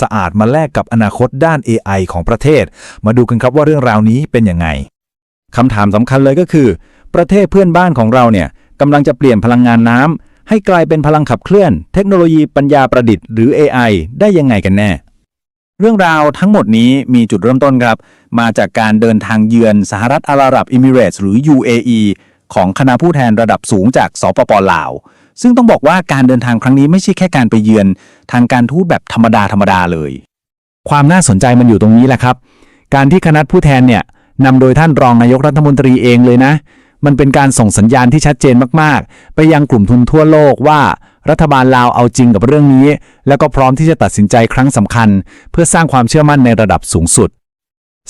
สะอาดมาแลกกับอนาคตด้าน AI ของประเทศ มาดูกันครับว่าเรื่องราวนี้เป็นยังไงคำถามสำคัญเลยก็คือ ประเทศเพื่อนบ้านของเราเนี่ยกำลังจะเปลี่ยนพลังงานน้ำให้กลายเป็นพลังขับเคลื่อน เทคโนโลยีปัญญาประดิษฐ์หรือ AI ได้ยังไงกันแน่ เรื่องราวทั้งหมดนี้มีจุดเริ่มต้นครับ มาจากการเดินทางเยือนสหรัฐอาหรับอิมิเรตส์หรือ UAE ของคณะผู้แทนระดับสูงจากสปปลาว ซึ่งต้องบอกว่าการเดินทางครั้งนี้ไม่ใช่แค่การไปเยือน ทางการทูตแบบธรรมดาธรรมดาเลย ความน่าสนใจมันอยู่ตรงนี้แหละครับ การที่คณะผู้แทนเนี่ยนำโดยท่านรองนายกรัฐมนตรีเองเลยนะ มันเป็นการส่งสัญญาณที่ชัดเจนมากๆ ไปยังกลุ่มทุนทั่วโลกว่า รัฐบาลลาวเอาจริงกับเรื่องนี้ แล้วก็พร้อมที่จะตัดสินใจครั้งสำคัญ เพื่อสร้างความเชื่อมั่นในระดับสูงสุด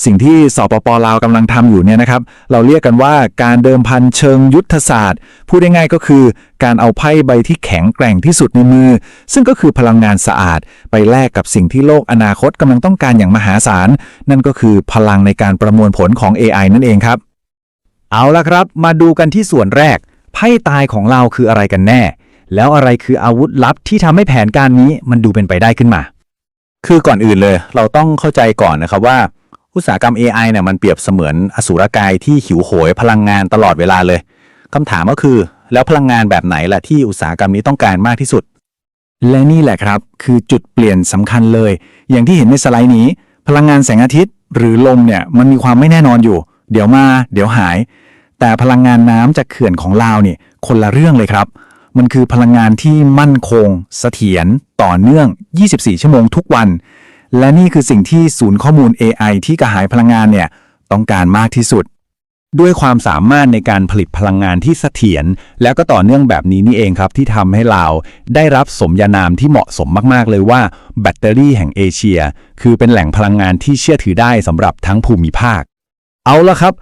สิ่งที่สปปลาวกำลังทำอยู่เนี่ยนะครับ เราเรียกกันว่าการเดิมพันเชิงยุทธศาสตร์ พูดง่ายๆก็คือการเอาไพ่ใบที่แข็งแกร่งที่สุดในมือ ซึ่งก็คือพลังงานสะอาด ไปแลกกับสิ่งที่โลกอนาคตกำลังต้องการอย่างมหาศาล นั่นก็คือพลังในการประมวลผลของ AI นั่นเองครับ เอาละครับ มาดูกันที่ส่วนแรก ไพ่ตายของเราคืออะไรกันแน่ แล้วอะไรคืออาวุธลับที่ทำให้แผนการนี้มันดูเป็นไปได้ขึ้นมา คือก่อนอื่นเลย เราต้องเข้าใจก่อนนะครับว่า อุตสาหกรรม AI เนี่ยมันเปรียบเสมือนอสูรกายที่หิวโหยพลังงานตลอดเวลาเลยคำถามก็คือ แล้วพลังงานแบบไหนล่ะที่อุตสาหกรรมนี้ต้องการมากที่สุด และนี่แหละครับ คือจุดเปลี่ยนสำคัญเลย อย่างที่เห็นในสไลด์นี้ พลังงานแสงอาทิตย์ หรือลมเนี่ยมันมีความไม่แน่นอนอยู่ เดี๋ยวมา เดี๋ยวหาย แต่พลังงานน้ำจากเขื่อนของลาวเนี่ยคนละเรื่องเลยครับ มันคือพลังงานที่มั่นคงเสถียรต่อเนื่อง 24 ชั่วโมงทุกวัน และนี่คือสิ่งที่ศูนย์ข้อมูล AI ที่กระหายพลังงานเนี่ยต้องการมากที่สุด ด้วยความสามารถในการผลิตพลังงานที่เสถียรแล้วก็ต่อเนื่องแบบนี้นี่เองครับ ที่ทำให้เราได้รับสมญานามที่เหมาะสมมากๆเลยว่า แบตเตอรี่แห่งเอเชีย คือเป็นแหล่งพลังงานที่เชื่อถือได้สำหรับทั้งภูมิภาค เอาละครับ